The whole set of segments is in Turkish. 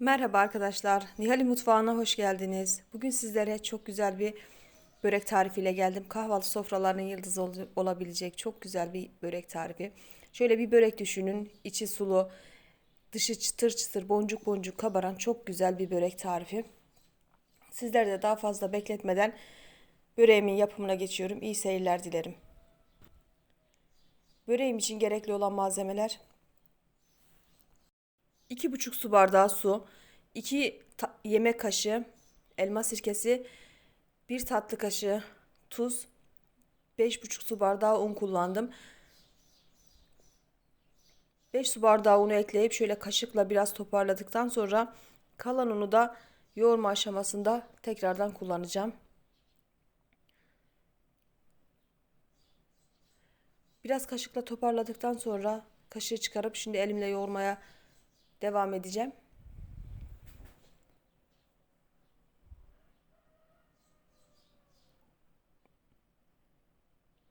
Merhaba arkadaşlar. Nihali Mutfağı'na hoş geldiniz. Bugün sizlere çok güzel bir börek tarifiyle geldim. Kahvaltı sofralarının yıldızı ol- olabilecek çok güzel bir börek tarifi. Şöyle bir börek düşünün. İçi sulu, dışı çıtır çıtır, boncuk boncuk kabaran çok güzel bir börek tarifi. Sizler de daha fazla bekletmeden böreğimin yapımına geçiyorum. İyi seyirler dilerim. Böreğim için gerekli olan malzemeler 2,5 su bardağı su, 2 yemek kaşığı elma sirkesi, 1 tatlı kaşığı tuz, 5,5 su bardağı un kullandım. 5 su bardağı unu ekleyip şöyle kaşıkla biraz toparladıktan sonra kalan unu da yoğurma aşamasında tekrardan kullanacağım. Biraz kaşıkla toparladıktan sonra kaşığı çıkarıp şimdi elimle yoğurmaya devam edeceğim.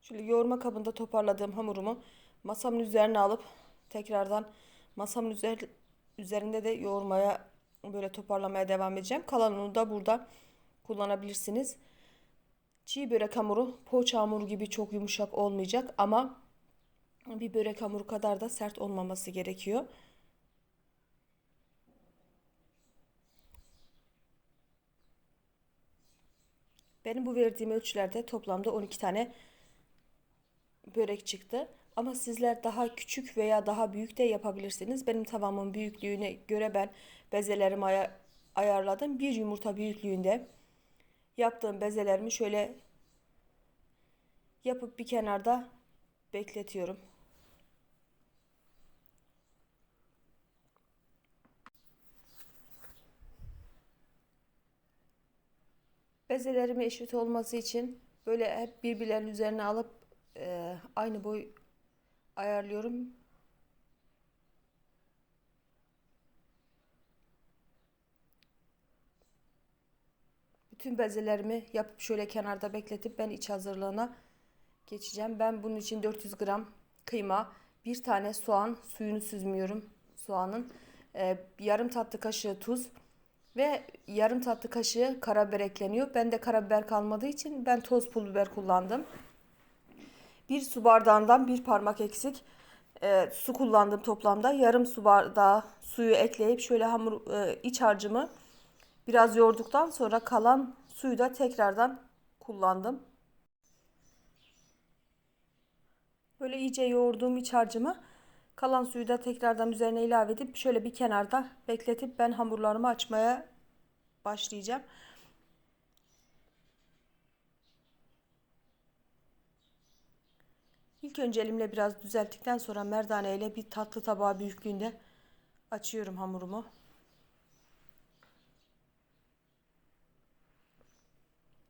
Şöyle yoğurma kabında toparladığım hamurumu masamın üzerine alıp tekrardan masamın üzer, üzerinde de yoğurmaya böyle toparlamaya devam edeceğim. Kalan unu da burada kullanabilirsiniz. Çiğ börek hamuru poğaça hamuru gibi çok yumuşak olmayacak ama bir börek hamuru kadar da sert olmaması gerekiyor. Benim bu verdiğim ölçülerde toplamda 12 tane börek çıktı. Ama sizler daha küçük veya daha büyük de yapabilirsiniz. Benim tavamın büyüklüğüne göre ben bezelerimi ay ayarladım. Bir yumurta büyüklüğünde yaptığım bezelerimi şöyle yapıp bir kenarda bekletiyorum. Bezelerimi eşit olması için böyle hep birbirlerinin üzerine alıp e, aynı boy ayarlıyorum. Bütün bezelerimi yapıp şöyle kenarda bekletip ben iç hazırlığına geçeceğim. Ben bunun için 400 gram kıyma, bir tane soğan, suyunu süzmüyorum soğanın, e, yarım tatlı kaşığı tuz, ve yarım tatlı kaşığı karabiber ekleniyor. Ben de karabiber kalmadığı için ben toz pul biber kullandım. Bir su bardağından bir parmak eksik e, su kullandım toplamda. Yarım su bardağı suyu ekleyip şöyle hamur e, iç harcımı biraz yoğurduktan sonra kalan suyu da tekrardan kullandım. Böyle iyice yoğurduğum iç harcımı Kalan suyu da tekrardan üzerine ilave edip şöyle bir kenarda bekletip ben hamurlarımı açmaya başlayacağım. İlk önce elimle biraz düzelttikten sonra merdane ile bir tatlı tabağı büyüklüğünde açıyorum hamurumu.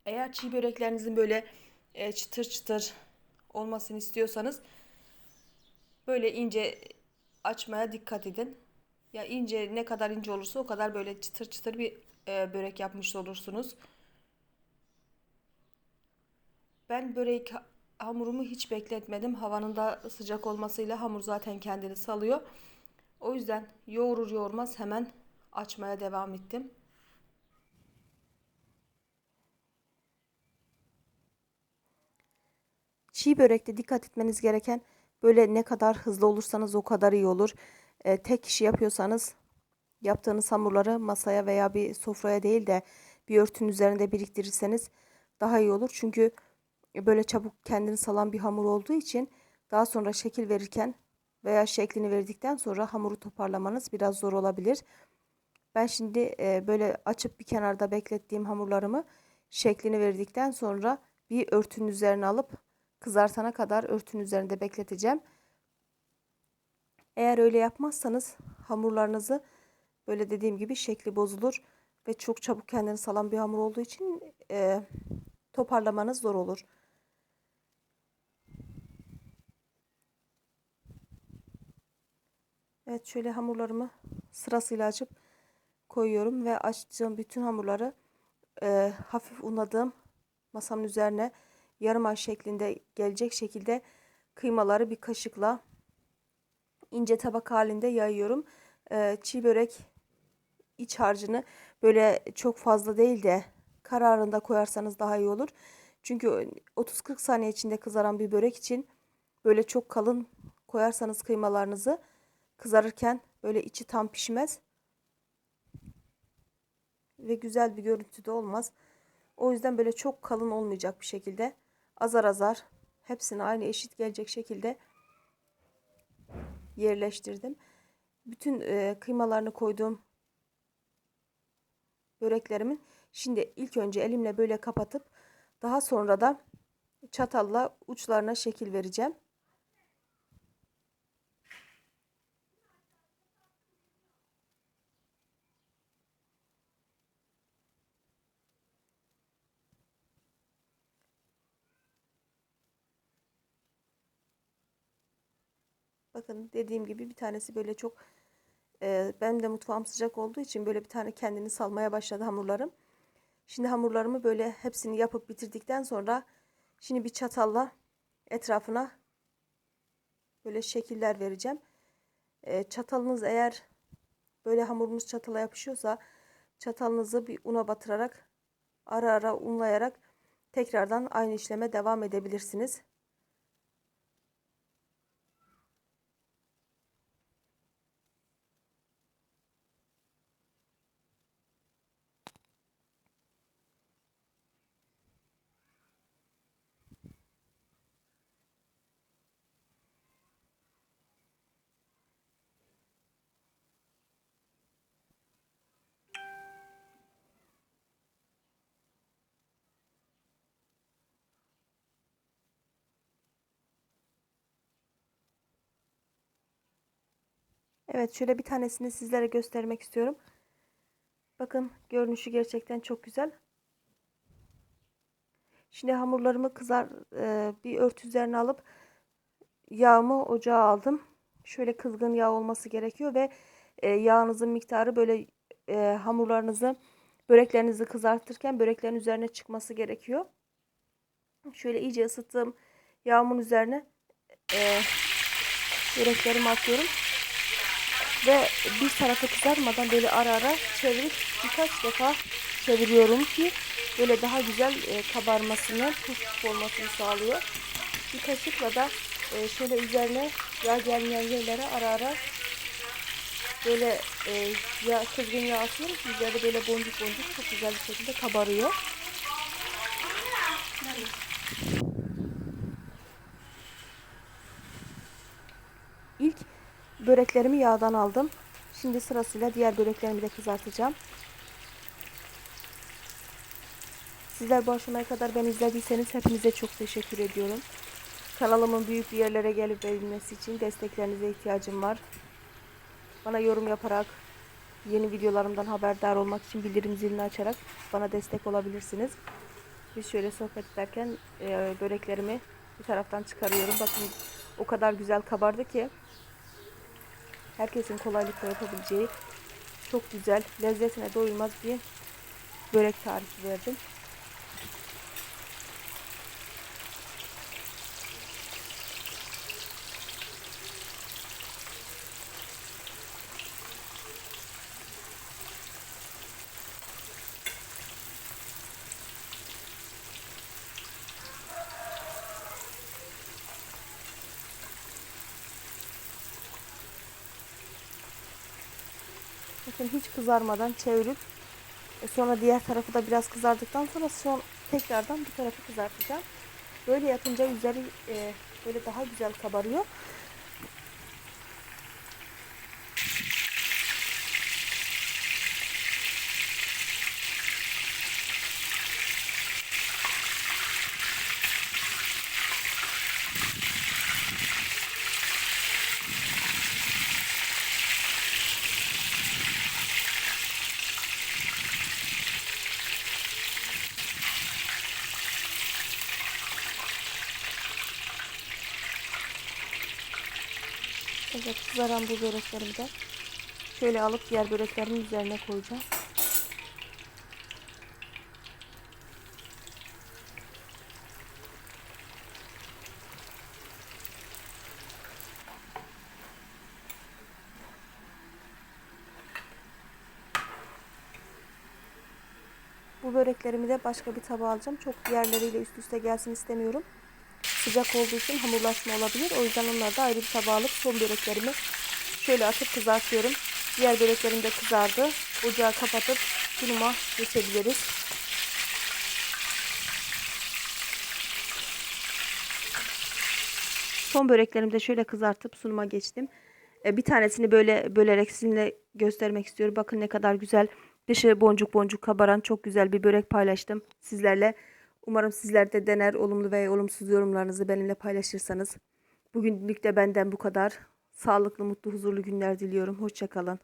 Eğer çiğ böreklerinizin böyle e, çıtır çıtır olmasını istiyorsanız Böyle ince açmaya dikkat edin. Ya ince ne kadar ince olursa o kadar böyle çıtır çıtır bir e, börek yapmış olursunuz. Ben börek hamurumu hiç bekletmedim. Havanın da sıcak olmasıyla hamur zaten kendini salıyor. O yüzden yoğurur yoğurmaz hemen açmaya devam ettim. Çiğ börekte dikkat etmeniz gereken Böyle ne kadar hızlı olursanız o kadar iyi olur. E, tek kişi yapıyorsanız yaptığınız hamurları masaya veya bir sofraya değil de bir örtünün üzerinde biriktirirseniz daha iyi olur. Çünkü böyle çabuk kendini salan bir hamur olduğu için daha sonra şekil verirken veya şeklini verdikten sonra hamuru toparlamanız biraz zor olabilir. Ben şimdi e, böyle açıp bir kenarda beklettiğim hamurlarımı şeklini verdikten sonra bir örtünün üzerine alıp kızartana kadar örtünün üzerinde bekleteceğim. Eğer öyle yapmazsanız hamurlarınızı böyle dediğim gibi şekli bozulur ve çok çabuk kendini salan bir hamur olduğu için e, toparlamanız zor olur. Evet şöyle hamurlarımı sırasıyla açıp koyuyorum ve açtığım bütün hamurları e, hafif unladığım masamın üzerine yarım ay şeklinde gelecek şekilde kıymaları bir kaşıkla ince tabak halinde yayıyorum. Ee, çiğ börek iç harcını böyle çok fazla değil de kararında koyarsanız daha iyi olur. Çünkü 30-40 saniye içinde kızaran bir börek için böyle çok kalın koyarsanız kıymalarınızı kızarırken böyle içi tam pişmez. Ve güzel bir görüntü de olmaz. O yüzden böyle çok kalın olmayacak bir şekilde azar azar hepsini aynı eşit gelecek şekilde yerleştirdim. Bütün e, kıymalarını koyduğum böreklerimin şimdi ilk önce elimle böyle kapatıp daha sonra da çatalla uçlarına şekil vereceğim. Bakın dediğim gibi bir tanesi böyle çok e, benim de mutfağım sıcak olduğu için böyle bir tane kendini salmaya başladı hamurlarım. Şimdi hamurlarımı böyle hepsini yapıp bitirdikten sonra şimdi bir çatalla etrafına böyle şekiller vereceğim. E, çatalınız eğer böyle hamurumuz çatala yapışıyorsa çatalınızı bir una batırarak ara ara unlayarak tekrardan aynı işleme devam edebilirsiniz. Evet şöyle bir tanesini sizlere göstermek istiyorum. Bakın görünüşü gerçekten çok güzel. Şimdi hamurlarımı kızar e, bir örtü üzerine alıp yağımı ocağa aldım. Şöyle kızgın yağ olması gerekiyor ve e, yağınızın miktarı böyle e, hamurlarınızı böreklerinizi kızartırken böreklerin üzerine çıkması gerekiyor. Şöyle iyice ısıttığım yağımın üzerine e, böreklerimi atıyorum. Ve bir tarafı kızarmadan böyle ara ara çevirip birkaç defa çeviriyorum ki böyle daha güzel e, kabarmasını, puf olmasını sağlıyor. Bir kaşıkla da e, şöyle üzerine yağ gelmeyen yerlere ara ara böyle e, yağ, kızgın yağ atıyorum. Üzerinde böyle boncuk boncuk çok güzel bir şekilde kabarıyor. İlk böreklerimi yağdan aldım. Şimdi sırasıyla diğer böreklerimi de kızartacağım. Sizler bu aşamaya kadar beni izlediyseniz hepinize çok teşekkür ediyorum. Kanalımın büyük bir yerlere gelip verilmesi için desteklerinize ihtiyacım var. Bana yorum yaparak, yeni videolarımdan haberdar olmak için bildirim zilini açarak bana destek olabilirsiniz. Biz şöyle sohbet ederken e, böreklerimi bir taraftan çıkarıyorum. Bakın o kadar güzel kabardı ki herkesin kolaylıkla yapabileceği çok güzel, lezzetine doyulmaz bir börek tarifi verdim. Bakın hiç kızarmadan çevirip e, sonra diğer tarafı da biraz kızardıktan sonra son tekrardan bir tarafı kızartacağım. Böyle yapınca üzeri e, böyle daha güzel kabarıyor. Evet kızaran bu böreklerimi de şöyle alıp diğer böreklerimin üzerine koyacağım. bu böreklerimi de başka bir tabağa alacağım. Çok diğerleriyle üst üste gelsin istemiyorum. Sıcak olduğu için hamurlaşma olabilir. O yüzden onları da ayrı bir tabağa alıp son böreklerimi şöyle atıp kızartıyorum. Diğer böreklerim de kızardı. Ocağı kapatıp sunuma geçebiliriz. Son böreklerimi de şöyle kızartıp sunuma geçtim. E, Bir tanesini böyle bölerek sizinle göstermek istiyorum. Bakın ne kadar güzel dışı boncuk boncuk kabaran çok güzel bir börek paylaştım sizlerle. Umarım sizler de dener olumlu veya olumsuz yorumlarınızı benimle paylaşırsanız. Bugünlük de benden bu kadar. Sağlıklı, mutlu, huzurlu günler diliyorum. Hoşçakalın.